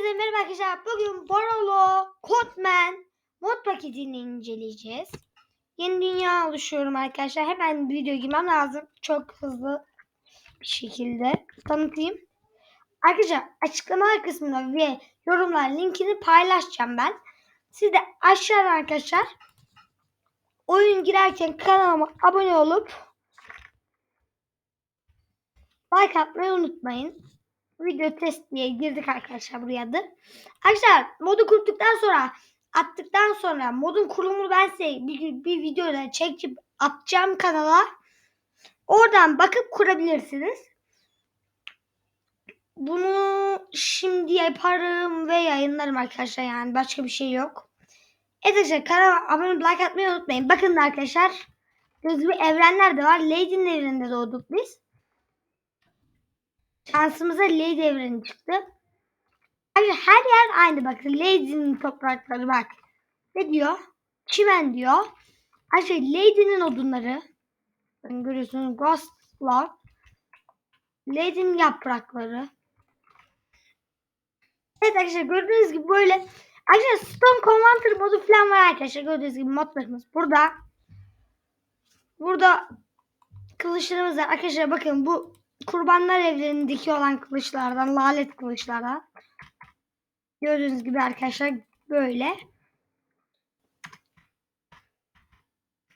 Herkese merhaba arkadaşlar. Bugün Borolo Codman mod paketini inceleyeceğiz. Yeni dünya oluşuyorum arkadaşlar. Hemen video girmem lazım. Çok hızlı bir şekilde tanıtayım. Arkadaşlar açıklama kısmında ve yorumlar linkini paylaşacağım ben. Siz de aşağıdan arkadaşlar oyun girerken kanalıma abone olup like atmayı unutmayın video test diye girdik arkadaşlar buraya da. Arkadaşlar modu kurduktan sonra attıktan sonra modun kurulumunu ben size bir, bir videoda çekip atacağım kanala. Oradan bakıp kurabilirsiniz. Bunu şimdi yaparım ve yayınlarım arkadaşlar yani başka bir şey yok. Evet arkadaşlar kanala abone olup like atmayı unutmayın. Bakın arkadaşlar gözlü evrenler de var. Lady'nin evreninde doğduk biz. Şansımıza Lady evreni çıktı. Hayır, her yer aynı bakın. Lady'nin toprakları bak. Ne diyor? Çimen diyor. Ayrıca Lady'nin odunları. Bakın görüyorsunuz Ghost Lord. Lady'nin yaprakları. Evet arkadaşlar gördüğünüz gibi böyle Arkadaşlar Stone Converter modu falan var arkadaşlar. Gördüğünüz gibi modlarımız burada. Burada kılıçlarımız var. Arkadaşlar bakın bu kurbanlar evlerindeki olan kılıçlardan, lalet kılıçlardan. Gördüğünüz gibi arkadaşlar böyle.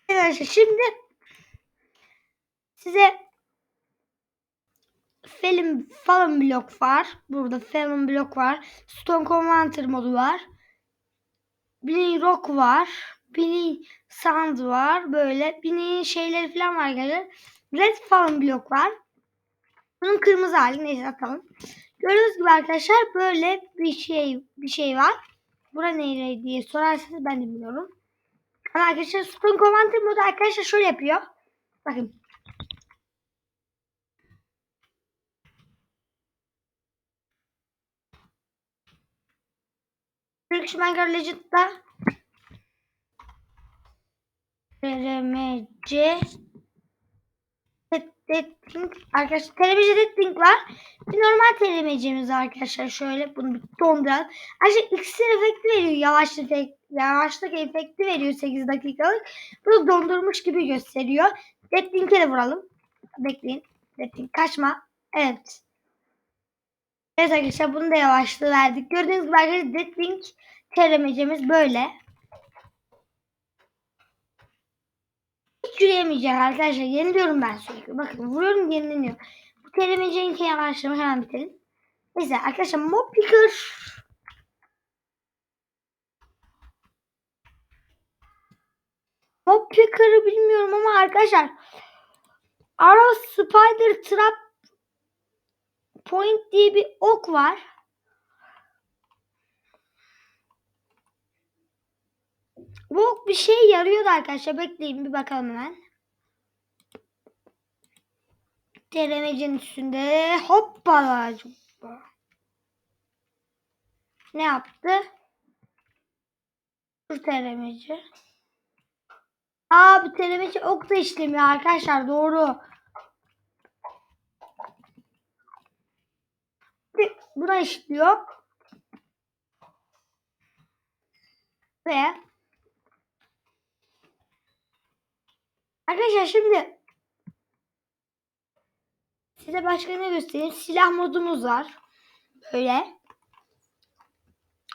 Arkadaşlar şimdi size film falan blok var. Burada film blok var. Stone Converter modu var. Bini Rock var. Bini Sand var. Böyle Bini şeyleri falan var. Red falan blok var. Bunun kırmızı hali neyse atalım. Gördüğünüz gibi arkadaşlar böyle bir şey bir şey var. Bura nereye diye sorarsanız ben de bilmiyorum. Ama arkadaşlar Stone Commander modu arkadaşlar şöyle yapıyor. Bakın. Turkish Manga Legend'da RMC Deadlink arkadaşlar televizyonda Deadlink var. Bir normal televizyonumuz arkadaşlar şöyle bunu bir donduralım. Arkadaşlar iksir efekti veriyor. Yavaşlık yavaşlık efekti veriyor 8 dakikalık. Bunu dondurmuş gibi gösteriyor. Deadlink'e de vuralım. Bekleyin. Deadlink kaçma. Evet. Evet arkadaşlar bunu da yavaşlığı verdik. Gördüğünüz gibi arkadaşlar Deadlink TRMC'miz böyle. Hiç arkadaşlar. Yeniliyorum ben sürekli. Bakın vuruyorum yenileniyor. Bu telemeceğin ki yavaşlamış hemen bitelim. Neyse arkadaşlar mob picker. Mob picker'ı bilmiyorum ama arkadaşlar Arrow Spider Trap Point diye bir ok var. Bu bir şey yarıyordu arkadaşlar. Bekleyin bir bakalım hemen. Denemecinin üstünde hoppala. Ne yaptı? Dur telemeci. Aa bu telemeci ok da işlemiyor arkadaşlar doğru. Buna işliyor. Ve Arkadaşlar şimdi size başka ne göstereyim? Silah modumuz var. Böyle.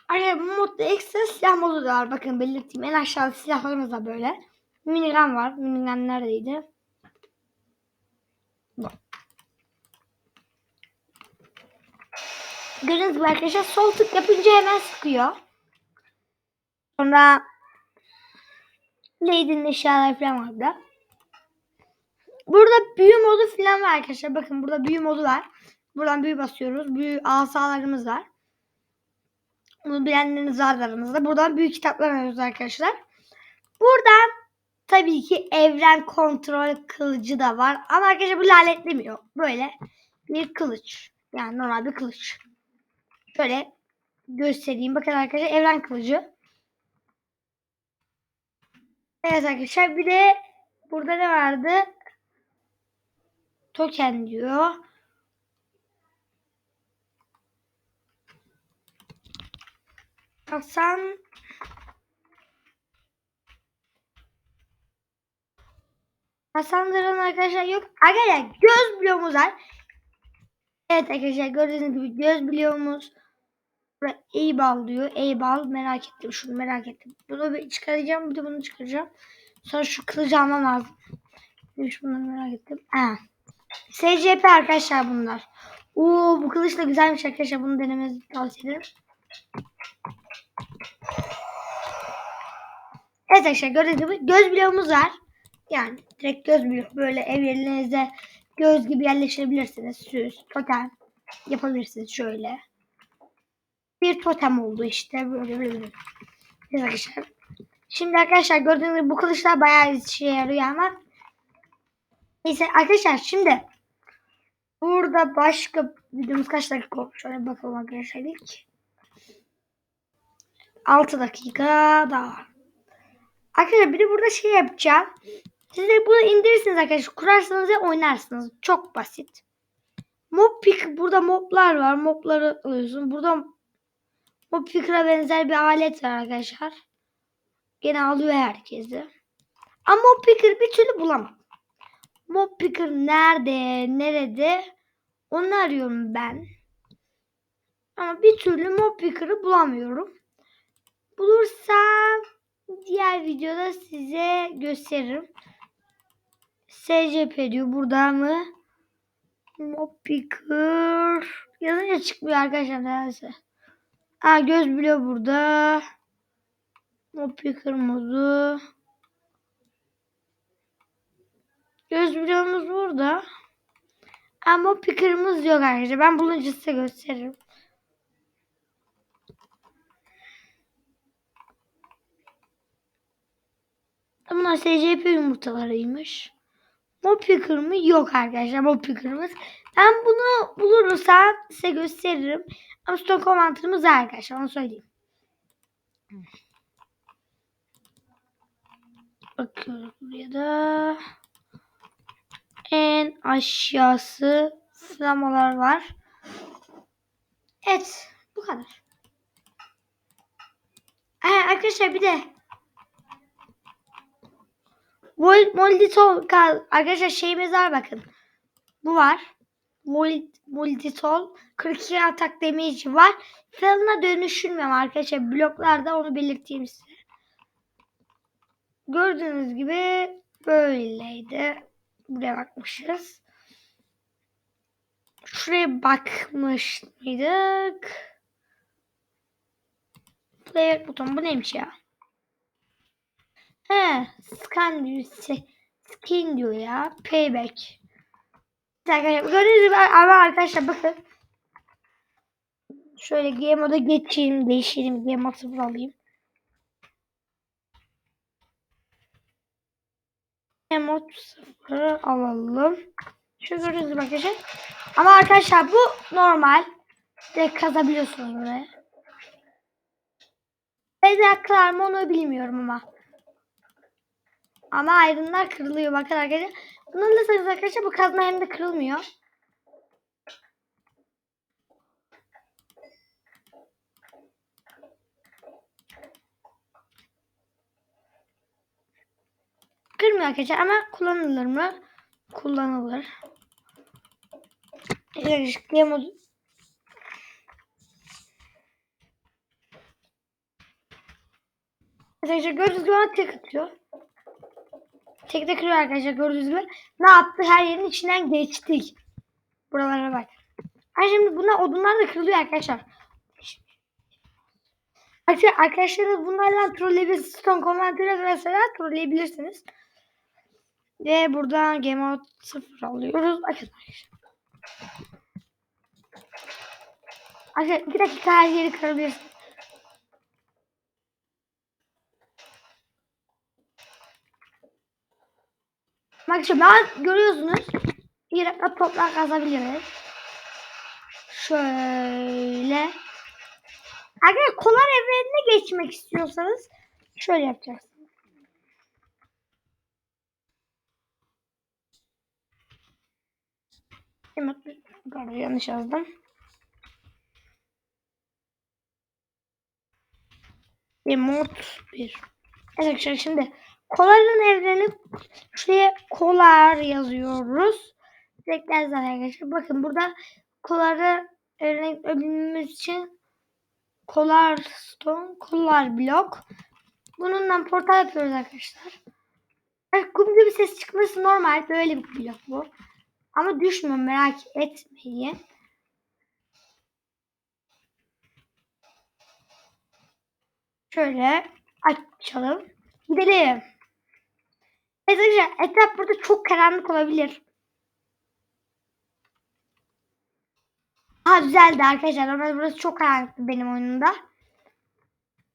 Arkadaşlar bu modda ekstra silah modu da var. Bakın belirteyim. En aşağıda silahlarımız da böyle. Minigun var. Minigun neredeydi? Bu. Gördüğünüz gibi arkadaşlar sol tık yapınca hemen sıkıyor. Sonra Lady'nin eşyaları falan var burada. Burada büyü modu falan var arkadaşlar. Bakın burada büyü modu var. Buradan büyü basıyoruz. Büyü asalarımız var. Bunu bilenleriniz var aramızda. Buradan büyük kitaplar alıyoruz arkadaşlar. Buradan tabii ki evren kontrol kılıcı da var. Ama arkadaşlar bu laletlemiyor. Böyle bir kılıç. Yani normal bir kılıç. Şöyle göstereyim. Bakın arkadaşlar evren kılıcı. Evet arkadaşlar bir de burada ne vardı? Token diyor. Hasan Hasanların arkadaşlar yok. Arkadaşlar göz bloğumuz var. Evet arkadaşlar gördüğünüz gibi göz bloğumuz. Buraya Eybal diyor. Eybal merak ettim. Şunu merak ettim. Bunu bir çıkaracağım. Bir de bunu çıkaracağım. Sonra şu kılıcı almam lazım. Bir şunları merak ettim. Ha. SCP arkadaşlar bunlar. Oo bu kılıç da güzelmiş arkadaşlar. Bunu denemenizi tavsiye ederim. Evet arkadaşlar gördüğünüz gibi göz bloğumuz var. Yani direkt göz bloğu. Böyle evlerinize göz gibi yerleştirebilirsiniz. Süs, totem yapabilirsiniz şöyle. Bir totem oldu işte böyle. böyle. Evet arkadaşlar. Şimdi arkadaşlar gördüğünüz gibi bu kılıçlar bayağı işe yarıyor ama Neyse arkadaşlar şimdi burada başka videomuz kaç dakika olmuş? Şöyle bakalım arkadaşlar ilk. 6 dakika daha. Arkadaşlar bir de burada şey yapacağım. Siz de bunu indirirsiniz arkadaşlar. Kurarsanız ve oynarsınız. Çok basit. Mob pick burada moblar var. Mobları alıyorsun. Burada mob picker'a benzer bir alet var arkadaşlar. Gene alıyor herkesi. Ama mob picker bir türlü bulamam. Mob picker nerede? Nerede? Onu arıyorum ben. Ama bir türlü mob picker'ı bulamıyorum. Bulursam diğer videoda size gösteririm. SCP diyor burada mı? Mob picker yazınca çıkmıyor arkadaşlar nedense. Ha göz bile burada. Mob picker modu. Göz bloğumuz burada. Ama picker'ımız yok arkadaşlar. Ben bulunca size gösteririm. Bunlar SCP yumurtalarıymış. Mob picker mı? Yok arkadaşlar mob picker'ımız. Ben bunu bulursam size gösteririm. Ama stone commander'ımız var arkadaşlar onu söyleyeyim. Bakıyorum buraya da. En aşağısı flamalar var. Evet bu kadar. Ee, arkadaşlar bir de Vol Molitol arkadaşlar şeyimiz var bakın. Bu var. Mol Molitol 42 atak damage var. Felon'a dönüşülmüyor arkadaşlar. Bloklarda onu belirteyim size. Gördüğünüz gibi böyleydi. Buraya bakmışız. Şuraya bakmış mıydık? Play buton bu neymiş ya? He, scan diyor. Skin diyor ya. Payback. Arkadaşlar gördüğünüz gibi ama arkadaşlar bakın. Şöyle game moda geçeyim, değiştireyim. Game mod sıfır alayım. Mod sıfırı alalım. Şu gibi arkadaşlar. Ama arkadaşlar bu normal. Direkt kazabiliyorsunuz buraya. Bedrock'lar mı onu bilmiyorum ama. Ama ayrımlar kırılıyor bakın arkadaşlar. Bunu alırsanız arkadaşlar bu kazma hem de kırılmıyor. Kırmıyor arkadaşlar ama kullanılır mı? Kullanılır. Game modu Arkadaşlar gördüğünüz gibi bana tek atıyor. Tek de kırıyor arkadaşlar gördüğünüz gibi. Ne yaptı? Her yerin içinden geçtik. Buralara bak. Ha şimdi bunlar odunlar da kırılıyor arkadaşlar. Arkadaşlar arkadaşlarınız bunlarla trolleyebilirsiniz. Stone Commander'ı mesela trolleyebilirsiniz. Ve buradan Game Out 0 alıyoruz. Bakın arkadaşlar. 2 dakika her yeri kırabilirsiniz. Bak şimdi ben görüyorsunuz bir dakika toprak kazabiliriz. Şöyle. Arkadaşlar kolar evrenine geçmek istiyorsanız şöyle yapacağız. Pardon yanlış yazdım. Bir mod 1. Evet arkadaşlar şimdi koların evreni şuraya kolar yazıyoruz. Tekrar zaten arkadaşlar. Bakın burada koları öğrenebilmemiz için kolar stone, kolar blok. Bununla portal yapıyoruz arkadaşlar. Evet, kum gibi ses çıkması normal. Böyle bir blok bu. Ama düşmüyor merak etmeyin. Şöyle açalım. Gidelim. Evet etraf burada çok karanlık olabilir. Ha düzeldi arkadaşlar. Ama burası çok karanlıktı benim oyunumda.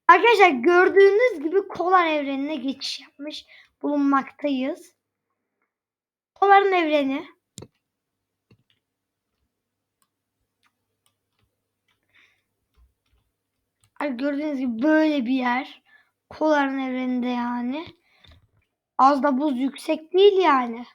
Arkadaşlar gördüğünüz gibi kolar evrenine geçiş yapmış bulunmaktayız. Koların evreni. Gördüğünüz gibi böyle bir yer. Koların evreninde yani. Az da buz yüksek değil yani.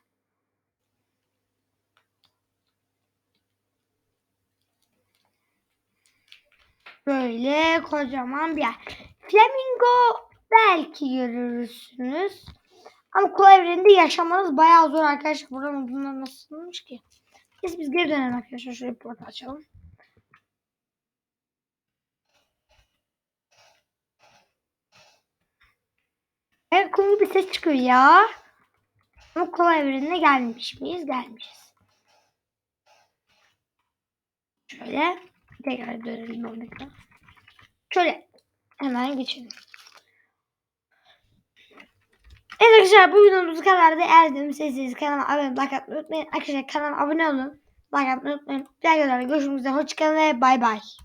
Böyle kocaman bir yer. Flamingo belki görürsünüz. Ama kul evreninde yaşamanız bayağı zor arkadaşlar. Buradan bunlar nasılmış ki? Biz biz geri dönelim arkadaşlar. Şöyle bir portal açalım. Kum bir ses çıkıyor ya. Ama kolay evrenine gelmiş miyiz? Gelmişiz. Şöyle tekrar dönelim oradaki. Şöyle hemen geçelim. Evet arkadaşlar bu videomuz kadar da eğer demişseniz kanalıma abone olmayı like atmayı unutmayın. Arkadaşlar kanalıma abone olun. Like atmayı unutmayın. Diğer videolarda görüşmek üzere. Hoşçakalın ve bay bay.